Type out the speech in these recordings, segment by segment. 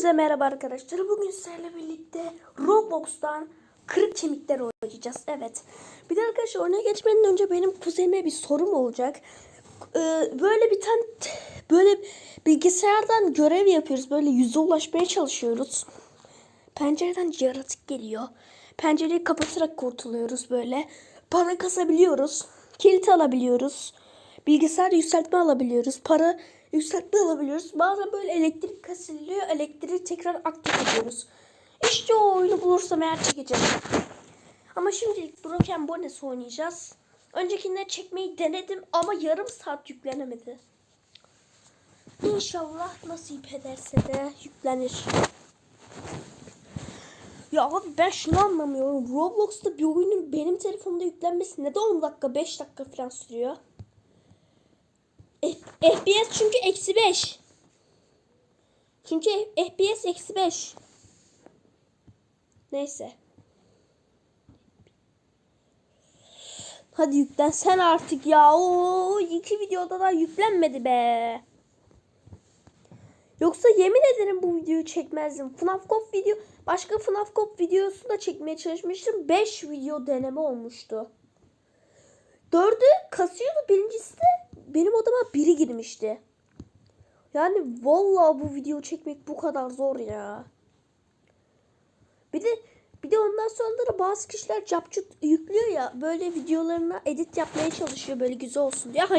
Hepinize merhaba arkadaşlar. Bugün sizlerle birlikte Roblox'tan kırık kemikler oynayacağız. Evet. Bir de arkadaşlar oyuna geçmeden önce benim kuzenime bir sorum olacak. Ee, böyle bir tane böyle bilgisayardan görev yapıyoruz. Böyle yüze ulaşmaya çalışıyoruz. Pencereden yaratık geliyor. Pencereyi kapatarak kurtuluyoruz böyle. Para kasabiliyoruz. Kilit alabiliyoruz. Bilgisayar yükseltme alabiliyoruz. Para yükseltme alabiliyoruz. Bazen böyle elektrik kesiliyor. Elektriği tekrar aktif ediyoruz. İşte o oyunu bulursam eğer çekeceğim. Ama şimdilik Broken Bonus oynayacağız. Öncekinde çekmeyi denedim ama yarım saat yüklenemedi. İnşallah nasip ederse de yüklenir. Ya abi ben şunu anlamıyorum. Roblox'ta bir oyunun benim telefonumda yüklenmesi neden 10 dakika 5 dakika falan sürüyor? FPS çünkü eksi 5. Çünkü FPS eksi 5. Neyse. Hadi yüklen sen artık ya. O iki videoda da yüklenmedi be. Yoksa yemin ederim bu videoyu çekmezdim. FNAF Cop video başka FNAF Cop videosu da çekmeye çalışmıştım. 5 video deneme olmuştu. Dördü kasıyordu. Birincisi de benim odama biri girmişti. Yani vallahi bu video çekmek bu kadar zor ya. Bir de bir de ondan sonra da bazı kişiler capcut yüklüyor ya böyle videolarına edit yapmaya çalışıyor böyle güzel olsun diye ha.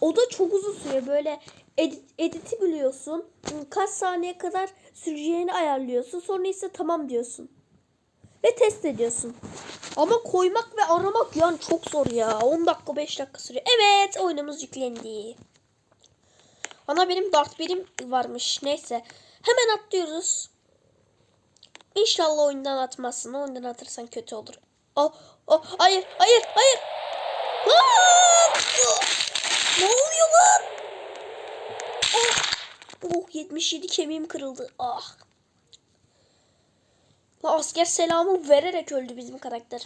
O da çok uzun sürüyor böyle edit, editi biliyorsun kaç saniye kadar süreceğini ayarlıyorsun sonra ise tamam diyorsun ve test ediyorsun. Ama koymak ve aramak yani çok zor ya. 10 dakika 5 dakika sürüyor. Evet oyunumuz yüklendi. Ana benim dart benim varmış. Neyse. Hemen atlıyoruz. İnşallah oyundan atmazsın. Oyundan atırsan kötü olur. Oh, oh, hayır, hayır, hayır. Aa! Ne oluyor lan? Oh, oh 77 kemiğim kırıldı. Ah. La asker selamı vererek öldü bizim karakter.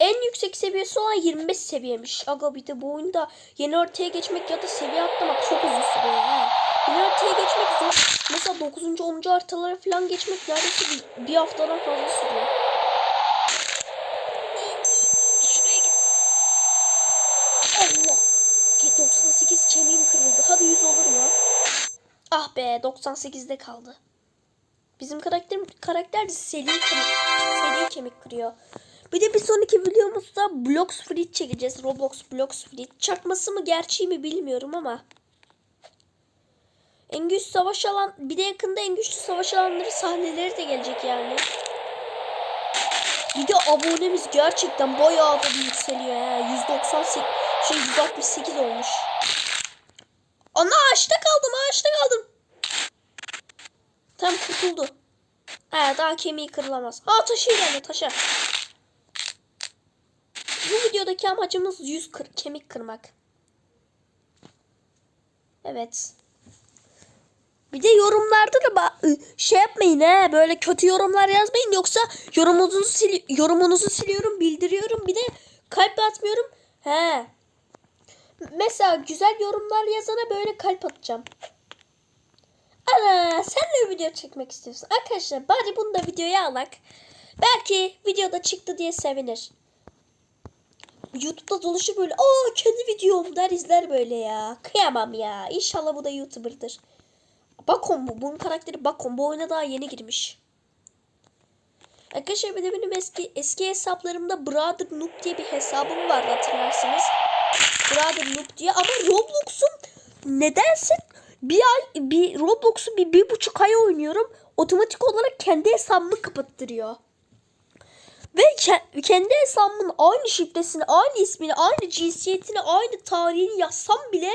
En yüksek seviyesi olan 25 seviyemiş. Aga bir de bu oyunda yeni haritaya geçmek ya da seviye atlamak çok uzun sürüyor ha. Yeni haritaya geçmek zor. Mesela 9. 10. haritalara falan geçmek neredeyse bir, bir haftadan fazla sürüyor. Şuraya git. Allah. 98 kemiğim kırıldı. Hadi 100 olur mu? Ah be 98'de kaldı. Bizim karakter karakter de seri kemik, seri kemik kırıyor. Bir de bir sonraki videomuzda Blocks Free çekeceğiz. Roblox Blocks Free. Çakması mı gerçeği mi bilmiyorum ama. En güçlü savaş alan bir de yakında en güçlü savaş alanları sahneleri de gelecek yani. Bir de abonemiz gerçekten bayağı da yükseliyor ya. 198 şey 168 olmuş. Ana ağaçta kaldım ağaçta kaldım. Tam kurtuldu. He daha kemiği kırılamaz. Ha taşı ilerle taşa. Bu videodaki amacımız 100 kır, kemik kırmak. Evet. Bir de yorumlarda da şey yapmayın he böyle kötü yorumlar yazmayın yoksa yorumunuzu sil yorumunuzu siliyorum bildiriyorum bir de kalp atmıyorum. He. Mesela güzel yorumlar yazana böyle kalp atacağım. Ana sen de video çekmek istiyorsun. Arkadaşlar bari bunu da videoya alak. Belki videoda çıktı diye sevinir. YouTube'da dolaşır böyle. Aa kendi videom der izler böyle ya. Kıyamam ya. İnşallah bu da YouTuber'dır. Bakon bu. Bunun karakteri Bakon. Bu oyuna daha yeni girmiş. Arkadaşlar bir de benim eski eski hesaplarımda Brother Noob diye bir hesabım var hatırlarsınız. Brother Noob diye ama Roblox'un nedense bir ay bir Roblox'u bir, bir buçuk ay oynuyorum. Otomatik olarak kendi hesabımı kapattırıyor. Ve ke- kendi hesabımın aynı şifresini, aynı ismini, aynı cinsiyetini, aynı tarihini yazsam bile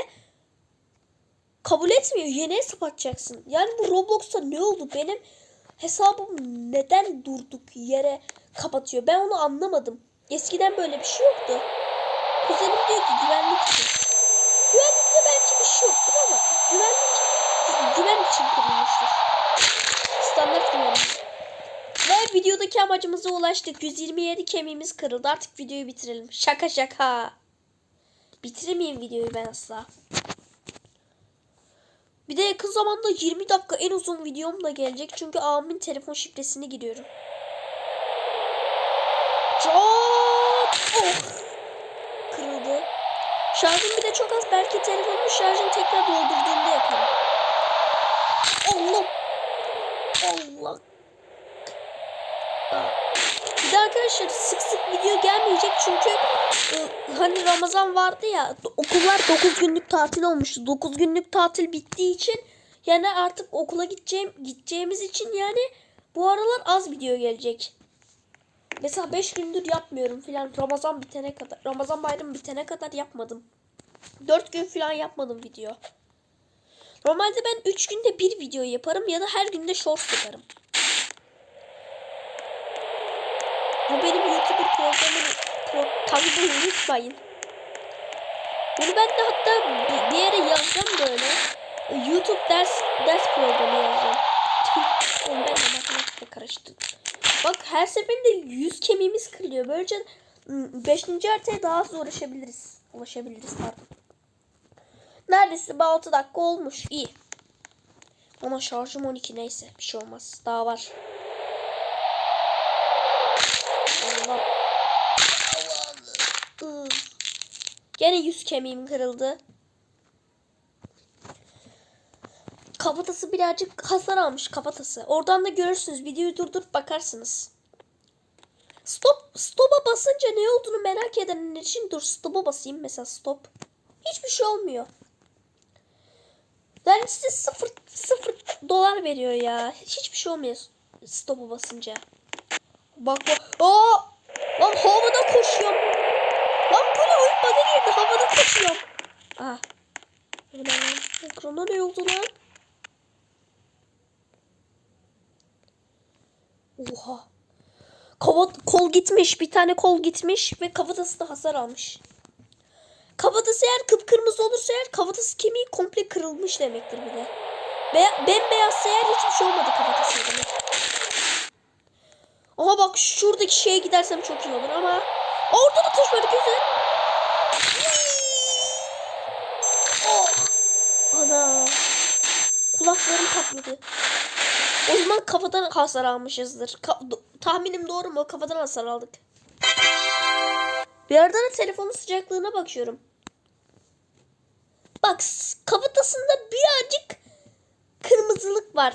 kabul etmiyor. Yeni hesap açacaksın. Yani bu Roblox'ta ne oldu? Benim hesabım neden durduk yere kapatıyor? Ben onu anlamadım. Eskiden böyle bir şey yoktu. Kuzenim diyor ki güvenlik için. Güvenlikte belki bir şey yoktur ama güvenlik güven için kurulmuştur. Standart güvenlik. Ve videodaki amacımıza ulaştık. 127 kemiğimiz kırıldı. Artık videoyu bitirelim. Şaka şaka. Bitiremeyeyim videoyu ben asla. Bir de yakın zamanda 20 dakika en uzun videom da gelecek. Çünkü abimin telefon şifresini giriyorum. Çok oh. kırıldı. Şarjım bir de çok az. Belki telefonumun şarjını tekrar doldurduğumda yaparım. Allah. Allah. Aa. Bir de arkadaşlar sık sık video gelmeyecek çünkü e, hani Ramazan vardı ya okullar 9 günlük tatil olmuştu. 9 günlük tatil bittiği için yani artık okula gideceğim gideceğimiz için yani bu aralar az video gelecek. Mesela 5 gündür yapmıyorum filan Ramazan bitene kadar Ramazan bayramı bitene kadar yapmadım. 4 gün filan yapmadım video. Normalde ben 3 günde bir video yaparım ya da her günde short yaparım. Bu benim YouTuber programım. Pro, tanımayı unutmayın. Bunu ben de hatta bir, bir yere yazacağım böyle. YouTube ders ders programı yazacağım. Ben de matematikle karıştırdım. Bak her seferinde yüz kemiğimiz kırılıyor. Böylece 5. haritaya daha hızlı ulaşabiliriz. Ulaşabiliriz pardon. Neredeyse 6 dakika olmuş. İyi. Ama şarjım 12 neyse bir şey olmaz. Daha var. Allah. Allah. Gene yüz kemiğim kırıldı. Kafatası birazcık hasar almış kafatası. Oradan da görürsünüz. Videoyu durdurup bakarsınız. Stop, stop'a basınca ne olduğunu merak edenler için dur stop'a basayım mesela stop. Hiçbir şey olmuyor. Yani size sıfır, sıfır dolar veriyor ya. Hiçbir şey olmuyor stop'a basınca. Bak bak. Aa! Lan havada koşuyorum. Bana girdi. Havada koşuyorum. Ah. Ulan ekrana ne oldu lan? Oha. Kava, kol gitmiş. Bir tane kol gitmiş ve kafatası da hasar almış. Kafatası eğer kıpkırmızı olursa eğer kafatası kemiği komple kırılmış demektir bir de. Be bembeyazsa eğer hiçbir şey olmadı kafatası demek. Aha bak şuradaki şeye gidersem çok iyi olur ama orada da taş var güzel. Patladı. O zaman kafadan hasar almışızdır. Ka- tahminim doğru mu? Kafadan hasar aldık. Bir da telefonun sıcaklığına bakıyorum. Bak kafatasında birazcık kırmızılık var.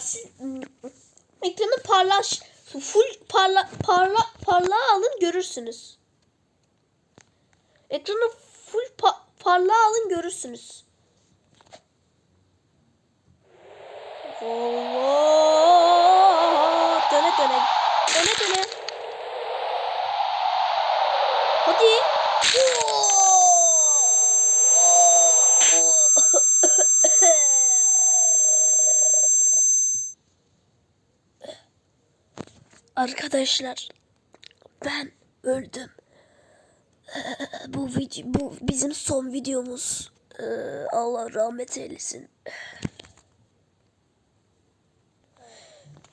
Ekranı parlaş full parla parla parlağa alın görürsünüz. Ekranı full pa parlağa alın görürsünüz. Allah döne döne döne döne. Hadi. Arkadaşlar ben öldüm. Bu video bu bizim son videomuz. Ee, Allah rahmet eylesin.